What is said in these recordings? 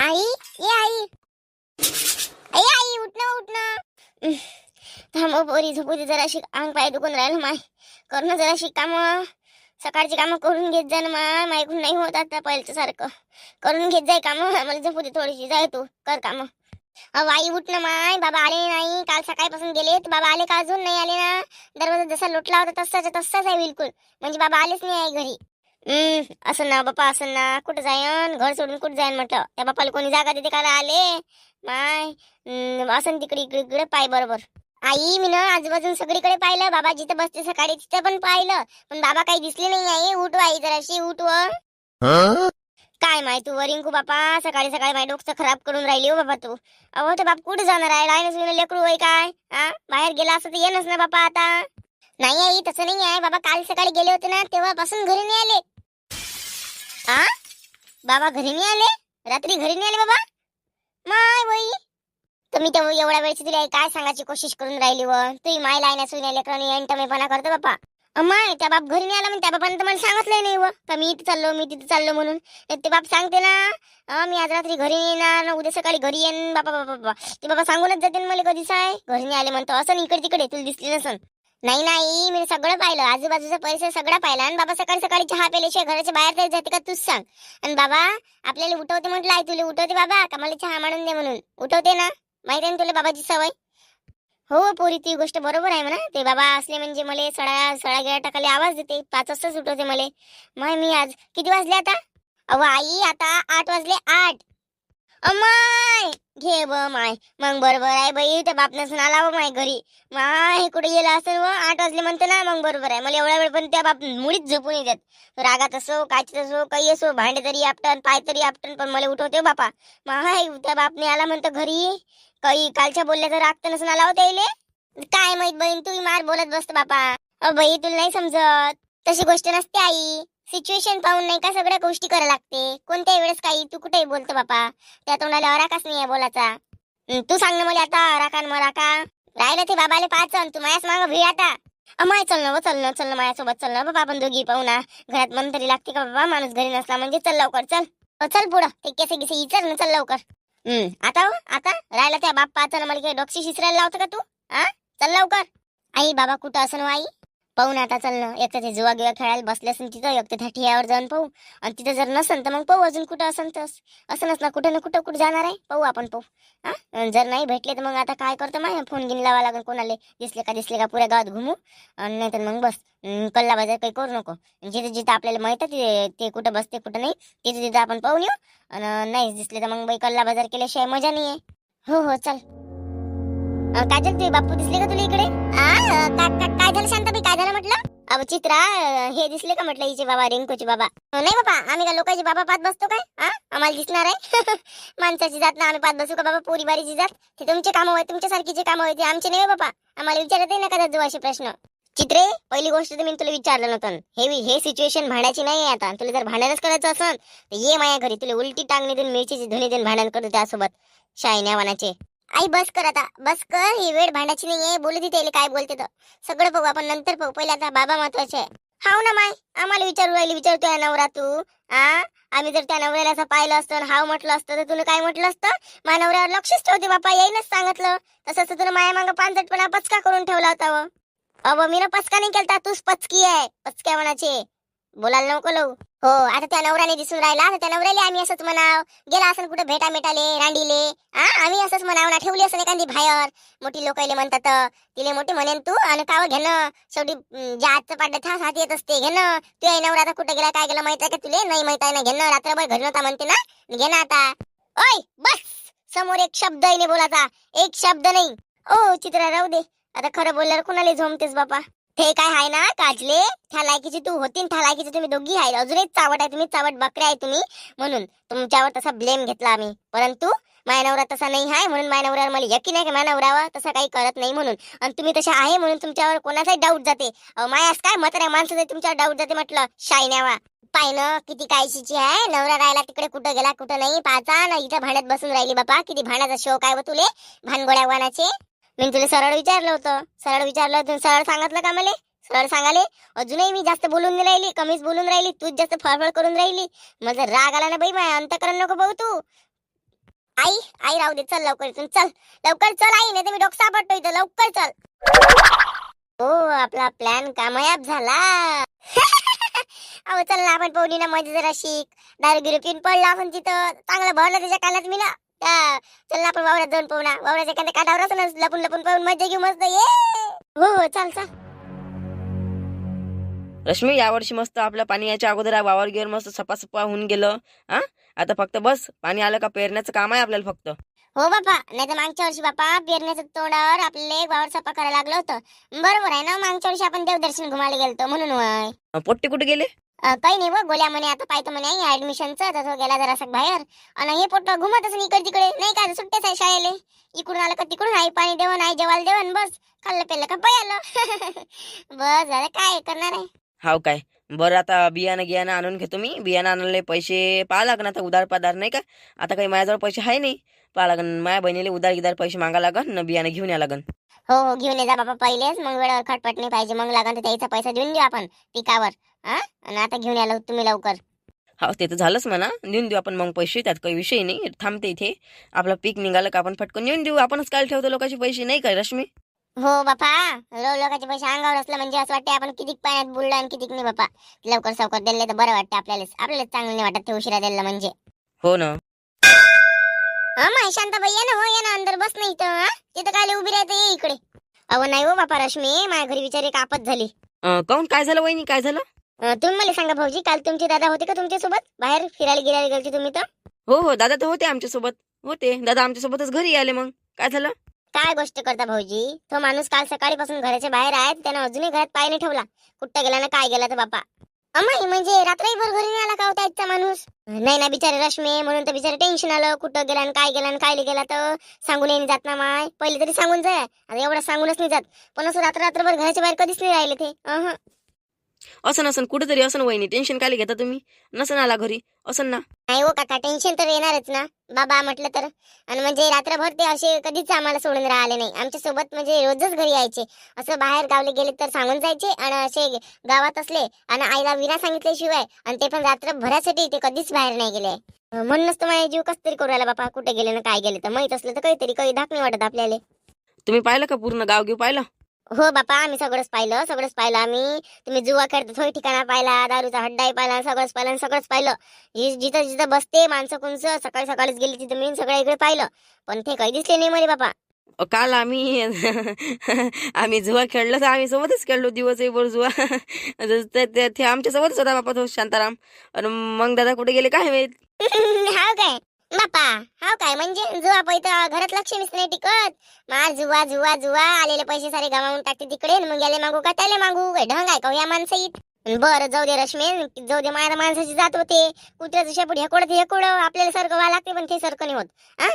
आई? ये आई. आई आई उठ ना उठ ना. थांब पोरी झोपू दे जराशी अंग पाय दुखून राहिलं माय. कर ना जराशी कामं. सकाळची कामं करून घेत जा ना माय मायकून नाही होत आता पहिल्याच्या सारखं. करून घेत जाय कामं मला झोपू दे थोडीशी जाय तू कर कामं. अहो आई उठ ना माय बाबा आले नाही काल सकाळपासून गेले बाबा आले का अजून? नाही आले ना. दरवाजा जसा लोटला होता तसाच्या तसाच आहे बिलकुल. म्हणजे बाबा आलेच नाही आहे घरी. असं ना बापा असं ना. कुठं जायन घर सोडून कुठं जायन म्हटलं? त्या बापाला कोणी जागा देते का आले? माय असं तिकडे इकडे इकडे पाय बरोबर. आई मी ना आजूबाजून सगळीकडे पाहिलं. बाबा जिथे बसते सकाळी तिथे पण पाहिलं. पण बाबा काही दिसले नाही आहे. उठ आई जराशी उठव काय माय तू वरिंकू बापा. सकाळी सकाळी माय डोकं खराब करून राहिली हो बाबा तू. अहो तर बाप कुठे जाणार आहे? लाईन सुन लेकरू आहे काय? हा बाहेर गेला असं तर येणच ना बापा आता. नाही आई तसं नाही आहे. बाबा काल सकाळी गेले होते ना तेव्हापासून घरी नाही आले. आ? बाबा घरी नाही आले? रात्री घरी नाही आले बाबा? माय बाई तर एवढ्या वेळची तुला काय सांगायची कोशिश करून राहिली व? तुम्ही माय लाईन असून एंटमेपणा करतो बापा माय त्या बाप घरी नाही आला म्हणून त्या बापानं तर मला सांगितलंय नाही व. का मी इथे चाललो मी तिथे चाललो म्हणून. ते बाप सांगते ना मी आज रात्री घरी येणार ना उद्या सकाळी घरी येईन बापा बापा बाबा. ते बाबा सांगूनच जाते मला कधीच आहे घरी नाही आले म्हणतो असं इकडे तिकडे तुला दिसली नसन. नाही नाही मी सगळं पाहिलं. आजूबाजूचा परिसर सगळा पाहिला. आणि बाबा सकाळी सकाळी चहा प्यायल्याशिवाय घराच्या बाहेर तरी जाते का तूच सांग. आणि बाबा आपल्याला उठवते म्हटलं आहे तुला उठवते बाबा का मला चहा मांडून दे म्हणून. उठवते ना. माहिती आहे ना तुला बाबाची सवय? हो पोरी ती गोष्ट बरोबर आहे म्हणा. ते बाबा असले म्हणजे मला सडा सडा गेला टाकाले आवाज देते. पाच वाजताच उठवते मला. मग मी आज किती वाजले आता? अहो आई आता आठ वाजले आठ. अमाय घे ब माय. मग बरोबर आहे बाई त्या बापनं नसून आला व माय घरी. माय हे कुठे गेला असेल व? आठ वाजले म्हणते ना मग बरोबर आहे. मला एवढा वेळ पण त्या बाप मुळीच झोपून येतात रागात असो काचीत असो काही असो भांडे तरी आपटन पाय तरी आपटन पण मला उठवते हो बापा. माय त्या बापने आला म्हणतो घरी. काही कालच्या बोलल्या राग तर नसून आला होता इले. काय माहीत बहीण तू मार बोलत बसतो बापा. अ बाई तुला नाही समजत. तशी गोष्ट नसते आई. सिच्युएशन पाहून नाही का सगळ्या गोष्टी करा लागते. कोणत्याही वेळेस काही तू कुठेही बोलतो बापा. त्या तोंडाला अराकाच नाही आहे बोलाचा तू सांग ना मला आता अराकान मराका. राहिलं ते बाबाले पाच तू माझ्याच मागं भी आता. अमाय चल ना चल ना चल ना माझ्यासोबत चल ना बाबा आपण दोघी पाहू ना. घरात मन तरी लागते का बाबा माणूस घरी नसला म्हणजे चल लवकर चल. चल पुढं ते केसे गिसे इचर ना चल लवकर. हम्म आता हो आता? राहिला त्या बाप पाहता मला काही डॉक्सी शिसरायला लावतो का तू? हा चल लवकर. आई बाबा कुठं असं हो, आई? पाहू ना आता चल ना एक तर ते जुवा गिवा खेळायला बसले असेल तिथं एक तर ठियावर जाऊन पाहू. आणि तिथं जर नसन तर मग पाहू अजून कुठं असन तर. असं नस ना कुठं ना कुठं कुठं जाणार आहे? पाहू आपण पाहू. हा? जर नाही भेटले तर मग आता काय करतो माय? फोन घेऊन लावा लागेल कोणाला? दिसले का दिसले का पुऱ्या गावात घुमू? आणि नाही तर मग बस. कल्ला बाजार काही करू नको. जिथे जिथं आपल्याला माहीत आहे ते- ते कुठं बसते कुठं नाही तिथे तिथं आपण पाहून येऊ. आणि नाही दिसले तर मग बाई कल्ला बाजार केल्याशिवाय मजा नाही आहे हो हो चल. अं, काय झालं ते? बापू दिसले का तुला इकडे? काय झालं शांताबाई? काय झालं म्हटलं? अहो चित्रा हे दिसले का म्हटलं हिचे बाबा रिंकूचे बाबा? नाही बाबा आम्ही का लोकांचे बाबा पाच बसतो काय? आम्हाला दिसणार आहे. माणसाची जात ना आम्ही पाच बसू का बाबा? पोरी बारीची जात. ते तुमचे कामं होय तुमच्यासारखीचे कामं होय ते आमचे नाही हो बाबा आम्हाला विचारत ना का जो असे प्रश्न. चित्रे पहिली गोष्ट तर मी तुला विचारलं नव्हतं. हे हे सिच्युएशन भांडायची नाही आहे आता. तुला जर भांडणच करायचं असन तर ये माझ्या घरी. तुला उलटी टांगणी देऊन मिरचीची धुणी देऊन भांडण करतो त्यासोबत. शायन्या वानाचे. आई बस कर आता. बस कर ही वेळ भांडायची नाहीये. बोलू दे त्याला काय बोलते तर? सगळं बघू आपण. नंतर बघू पहिले आता बाबा महत्त्वाचे आहे. हाव ना माय. आम्हाला विचारू राहिली. विचारतोय नवरा तू. आ? आम्ही जर त्या नवऱ्याला असं पाहिलं असतं आणि हाव म्हटलं असतं तर तुला काय म्हटलं असतं? माझ्या नवऱ्यावर लक्षच ठेवते बापा. येईनच सांगितलं. तसं तर तुला माया मागं पानझटपणा पचका करून ठेवला होता व. अव मी ना पचका नाही केलता. तूच पचकी आहे. पचक्या म्हणाचे बोलायला नको लव. हो आता त्या नवऱ्याने दिसून राहिला आता त्या नवऱ्याला आम्ही असंच म्हणाव. गेला असं कुठे भेटा मेटाले रांडीले. हा आम्ही असंच म्हणाव ना ठेवली असं एखादी बाहेर. मोठी लोकायले म्हणतात तिले मोठी म्हणेन तू आणि काव घेणं. शेवटी अं, ज्या थास हात येत असते घेणं. तू आहे नवरा आता कुठे गेला काय गेला माहीत आहे का तुले? नाही माहीत आहे ना घेणं. रात्रभर घरी नव्हता म्हणते ना. घे ना आता. ओय बस. समोर एक शब्द नाही बोलाचा एक शब्द नाही. ओ चित्रा राहू दे. आता खरं बोलल्यावर कुणाला झोमतेस बापा. ते काय आहे ना काजले? त्या लायकीची तू होती त्या लायकीची तुम्ही दोघी आहे अजून एक चावट आहे तुम्ही चावट बकरे आहे तुम्ही. म्हणून तुमच्यावर तसा ब्लेम घेतला आम्ही. परंतु माया नवरा तसा नाही आहे म्हणून माया मला यकीन आहे की माया तसा काही करत नाही म्हणून. आणि तुम्ही तशा आहे म्हणून तुमच्यावर कोणाचाही डाऊट जाते. मायास काय म्हाताऱ्या माणसाचं तुमच्यावर डाऊट जाते म्हटलं? शायन्यावा. पाय ना किती कायशीची आहे. नवरा राहिला तिकडे कुठं गेला कुठं नाही. पाहता ना इथं भांड्यात बसून राहिली बापा. किती भांड्याचा शोक आहे व तुले. भानगोळ्या वानाचे. मी तुला सरळ विचारलं होतं. सरळ विचारलं होतं. सरळ सांगितलं का मला? सरळ सांगाले. अजूनही मी जास्त बोलून नाही राहिली. कमीच बोलून राहिली. तूच जास्त फळफळ करून राहिली. माझा राग आला ना बाई माझ्या. अंतकरण नको भाऊ तू. आई आई राहू दे. चल लवकर इथून. चल. लवकर चल आई. नाही तर मी डोकं सापडतो इथं. लवकर चल. हो आपला प्लॅन कामयाब झाला. अहो चल ना आपण पोहणी ना मध्ये जरा शिक. दारू गिरू पिऊन पडला आपण तिथं. चांगलं भरलं त्याच्या कानात मी ना. चल ना आपण वावरात जाऊन पाहू ना. वावराच्या एखाद्या काठावर असं ना लपून लपून पाहून मजा घेऊ मस्त. ये! हो हो चल चल. रश्मी यावर्षी मस्त आपलं पाणी यायच्या अगोदर वावर गिवर मस्त सपासपा होऊन गेलं. हा? आता फक्त बस पाणी आलं का पेरण्याचं काम आहे आपल्याला फक्त. हो बापा. नाही तर मागच्या वर्षी बापा पेरण्याच्या तोंडावर आपल्याला एक वावर सपा करायला लागलं होतं. बरोबर आहे ना मागच्या वर्षी आपण देवदर्शन घुमायला गेलतो म्हणून वय अं, पोट्टे कुठे गेले? काही नाही बघ गोल्या म्हणे आता पाहतो म्हणे ऍडमिशनचं तर तो गेला जरासा बाहेर. आणि हे पोट घुमतच नाही इकडे तिकडे नाही का सुट्ट्याच आहे शाळेले. इकडून आलं का तिकडून आई पाणी देवन आई जेवायला देवन बस. खाल्लं पेलं का पै आलं बस झालं काय करणार आहे? हाव काय. बरं आता बियाणं गियाणं आणून घेतो मी. बियाणं आणायला पैसे पाहा लागन आता उधार पादार नाही का? आता काही माझ्याजवळ पैसे आहे नाही. पाहा लागन. माझ्या बहिणीला उधार गिधार पैसे मागा लागन न बियाणं घेऊन या लागन. हो हो घेऊन ये जा बाबा पहिलेच. मग वेळेवर खटपट नाही पाहिजे. मग लागन तर त्याचा पैसा देऊन देऊ आपण पिकावर हा? आणि आता घेऊन यालो तुम्ही लवकर. हा ते तर झालंच म्हणा. देऊन देऊ आपण मग पैसे त्यात काही विषय नाही. थांबते इथे. आपलं पीक निघालं का आपण फटकन देऊन देऊ. आपणच काय ठेवतो लोकांचे पैसे नाही काय रश्मी? हो बापा. लो लोकांचे पैसे अंगावर असलं म्हणजे असं वाटतं आपण किती पाण्यात बुडलो आणि किती नाही बापा. लवकर सवकर दिले तर बरं वाटतं आपल्याला. आपल्याला चांगलं नाही वाटत ते उशिरा दिलं म्हणजे. हो ना. हा माय शांताबाई ये ना हो ये ना. अंदर बस नाही इथं हा. तिथं काय उभी राहते ये इकडे. अहो नाही हो बापा रश्मी. माझ्या घरी विचार एक आपत झाली. अं, काहून? काय झालं वहिनी? काय झालं? अं, तुम्ही मला सांगा भाऊजी. काल तुमचे दादा होते का तुमच्यासोबत? बाहेर फिरायला गिरायला गेलते तुम्ही तर? हो हो. दादा तर होते आमच्यासोबत. होते. दादा आमच्यासोबतच घरी आले मग. काय झालं? काय गोष्ट करता भाऊजी? तो माणूस काल सकाळीपासून घराच्या बाहेर आहे त्यानं अजूनही घरात पाय नाही ठेवला. कुठं गेला ना काय गेला तर बापा. अमाई म्हणजे रात्रभर घरी नाही आला का होता इथचा माणूस? नाही ना बिचारे रश्मी म्हणून तर बिचारे टेन्शन आलं. कुठं गेला आणि काय गेला काय गेला तर सांगून येईन जात ना माय. पहिले तरी सांगून जाय. आता एवढं सांगूनच नाही जात. पण असं रात्र रात्रभर घराच्या बाहेर कधीच नाही राहिले ते. असं नसन कुठेतरी असं वहिनी टेन्शन काय घेता तुम्ही? नसन आला घरी असं ना. नाही हो काका टेन्शन तर येणारच ना. बाबा म्हटलं तर आणि म्हणजे रात्रभर ते असे कधीच आम्हाला सोडून राहिले नाही. आमच्यासोबत म्हणजे रोजच घरी यायचे. असं बाहेर गावले गेले तर सांगून जायचे आणि असे गावात असले आणि आईला विना सांगितल्याशिवाय आणि ते पण रात्रभरासाठी ते कधीच बाहेर नाही गेले. म्हणूनच तर माझ्या जीव कस तरी करू बापा कुठे गेले ना काय गेले तर. माहीत असलं तर काहीतरी काही धाक नाही वाटत आपल्याला. तुम्ही पाहिलं का पूर्ण गाव घेऊ पाहिलं? हो बापा आम्ही सगळंच पाहिलं सगळंच पाहिलं आम्ही. तुम्ही जुवा खेळता थोडी ठिकाणा पाहिला दारूचा हड्डाही पाहिला सगळंच पाहिलं सगळंच पाहिलं. जिथं जिथं बसते माणसं कुंच सकाळी सकाळीच गेली तिथं मी सगळं इकडे पाहिलं. पण ते काही दिसले नाही मला बापा. काल आम्ही आम्ही जुवा खेळलो तर आम्ही सोबतच खेळलो दिवस वर जुवा ते- आमच्या सोबतच होता बापा तो शांताराम. आणि मग दादा कुठे गेले काय माहीत? हाव काय? बापा हाव काय? म्हणजे जुवा पैसा घरात लक्ष्मीच नाही टिकत. मार जुवा जुवा जुवा आलेले पैसे सारे गमावून टाकते तिकडे मग याले मागू का त्याले मागू? काय ढंग आहे का हो या माणसाईत? बरं जाऊ दे रश्मी जाऊ दे माझ्या माणसाची जात होते. कुत्र्याचं शेपूट हेकोडत हेकोड आपल्याला सारखं व्हायला लागते पण ते सारखं नाही होत. हा?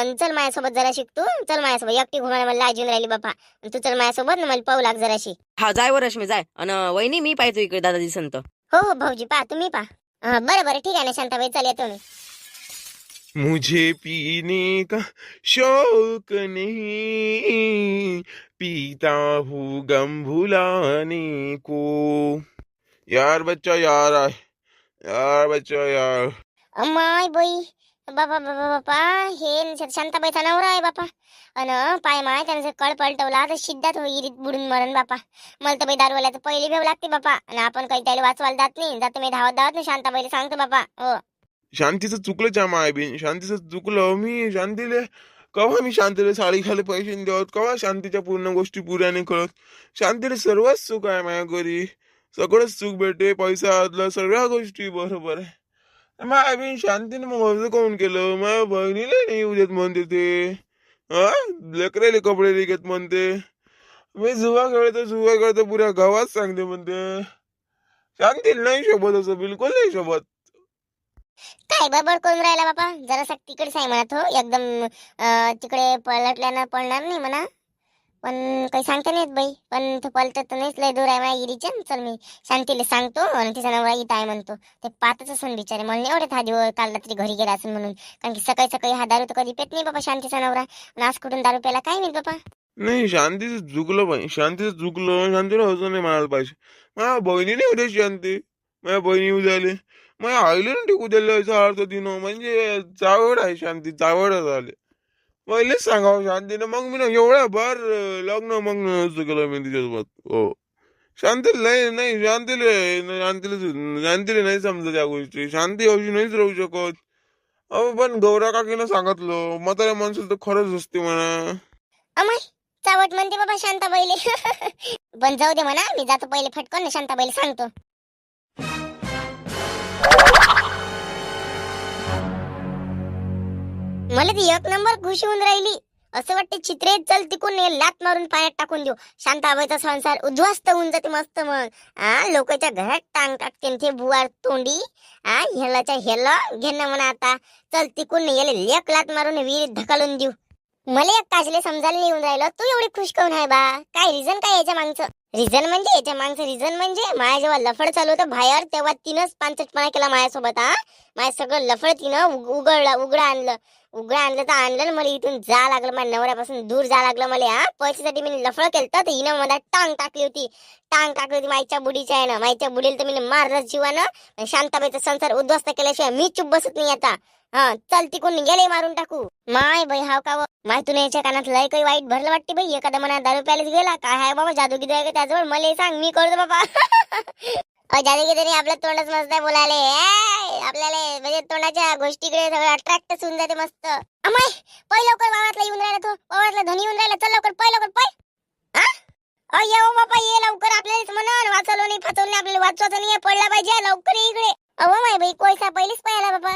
अन चल माझ्यासोबत जराशी तू चल माझ्यासोबत एकटी घुमायला मला लाजून राहिली बापा. अन तू चल माझ्यासोबत ना मला पाहू लाग जराशी. हा जाय वर रश्मी जाय. आणि वहिनी मी पाहतो इकडे दादा दिसंत हो हो भाऊजी पा तुम्ही पा बरं बरं ठीक आहे ना शांताबाई चल येतो मी. मुझे पीने का शौक नहीं। पीता हूँ गम भुलाने को। यार बच्चा यार आय यार बच्चा यार। अम्माय बाई। बापा बापा बापा हे शांताबाईचा नवरा आहे बापा। अन पाय माय त्यांचं कळ पलटवला तर शिद्धात होईल बुडून मरण बापा। मला तर बाई दारूवाला तर पहिली भेव लागते बापा। आणि आपण काही त्याला वाचवायला जात नाही जातो मी धावत धावत नाही शांताबाईला सांगतो बापा। हो. शांतीचं चुकलं च्या माय बिन शांतीचं चुकलं मी. शांतीले कवा मी शांतीला साडी खाली पैसे नाही कवा शांतीच्या पूर्ण गोष्टी पुऱ्या नाही शांतीला सर्वच सुख आहे माझ्या घरी. सगळंच सुख भेटे पैसा आदला सगळ्या गोष्टी बरोबर आहे. माय बिन शांतीने मग असं कोण केलं? माझ्या बहिणीला नाही येऊ देत म्हणते ते. हा? लेकराले कपडे नाही घेत म्हणते. मी जुवा खेळतो जुवा खेळतो पुऱ्या गावात सांगते म्हणते. शांतीला नाही शोभत असं बिलकुल नाही शोभत. काय बडबड करून राहिला बापा? जरा तिकडे आहे म्हणा तो हो. एकदम तिकडे पलटल्यानं पळणार नाही म्हणा. पण काही सांगता नाहीत बाई. पण तो पलटत तर नाहीच. लय दूर आहे माझ्या गिरीच्या चल मी शांतीला सांगतो आणि तिचा नवरा इथं आहे म्हणतो. ते पाहतच असून बिचारे. मला एवढे हा दिवस काल रात्री घरी गेला असून म्हणून. कारण की सकाळी सकाळी हा दारू तर कधी पेत नाही बाबा शांतीचा नवरा. आणि आज कुठून दारू प्याला काय नाही बाबा नाही शांतीच झुकलं बाई. शांतीच झुकलं शांतीला हसून नाही म्हणायला पाहिजे. माझ्या बहिणी नाही उद्या शांती. माझ्या बहिणी येऊ झाले मग आईले ना टिकू दिलं झाड तिनं. म्हणजे चावड आहे शांती चावडच आले पहिलेच सांगावं शांतीनं. मग मी ना एवढ्या भर लग्न मग असं केलं मी तिच्यासोबत. हो. शांतीला नाही नाही शांतीला शांतीला शांतीला नाही समजत त्या गोष्टी. शांती अशी नाहीच राहू शकत. अहो पण गौरा काकीनं सांगितलं म्हाताऱ्या माणसाला तर खरंच असते म्हणा. अमाय चावट म्हणते बाबा शांताबाईले. पण जाऊ दे म्हणा मी जातो पहिले फटकन ना शांताबाईला सांगतो. मला ती एक नंबर खुशी होऊन राहिली. असं वाटते चित्रे चल तिकून लात मारून पाण्यात टाकून देऊ. शांताबाईचा संसार उद्ध्वस्त होऊन जाते मस्त मग. आ लोकांच्या घरात टांग टाकते ते बुवार तोंडी. आ हेलाच्या ह्याला घेणं म्हणा आता. चल तिकून येले लेक लात मारून विहिरीत ढकलून देऊ. मला एक काजले समजायला नाही येऊन राहिलं. तू एवढी खुश काऊन आहे बा? काय रिझन काय याच्या मागचं? रिझन म्हणजे याच्या मागचं? रिझन म्हणजे माया जेव्हा लफड चालू होतं बाहेर तेव्हा तिनंच पांचटपणा केला माझ्यासोबत हा माझ्या सगळं लफड तिनं उघडलं उघडं आणलं. उघडं आणलं तर आणलं ना मला इथून जा लागलं माझ्या नवऱ्यापासून दूर जा लागलं मला हा. पैशासाठी मी लफळ केलं तर हिनं मला टांग टाकली होती. टांग टाकली होती माईच्या बुडीच्या आहे ना. माईच्या बुडीला तर मी मारलं जीवानं. शांताबाईचा संसार उद्ध्वस्त केल्याशिवाय मी चुप बसत नाही आता. हा चल तिकून गेले मारून टाकू. माय बाई हाव का माय तुला याच्या कानात लय काही वाईट भरलं वाटते बाई. एखादा मना दारू प्यायला गेला. काय आहे बाबा जादूगिरी आहे त्याजवळ? मला सांग मी करतो बाबा. जादू किती आपलं तोंडच मस्त आहे बोलायला. आपल्याला म्हणजे तोंडाच्या गोष्टीकडे सगळं अट्रॅक्ट होऊन जाते मस्त. अमाय पै लवकर वावरातला येऊन राहिला तू. वावरातला धनी येऊन राहिला. चल लवकर पै लवकर पै हा? अ, ये हो बाबा ये लवकर. आपल्याला म्हणून वाचवलं नाही फाचवलं नाही आपल्याला वाचवायचं नाही पडला पाहिजे लवकर इकडे. अहो माय बाई कोयसा पहिलेच पाहिला बाबा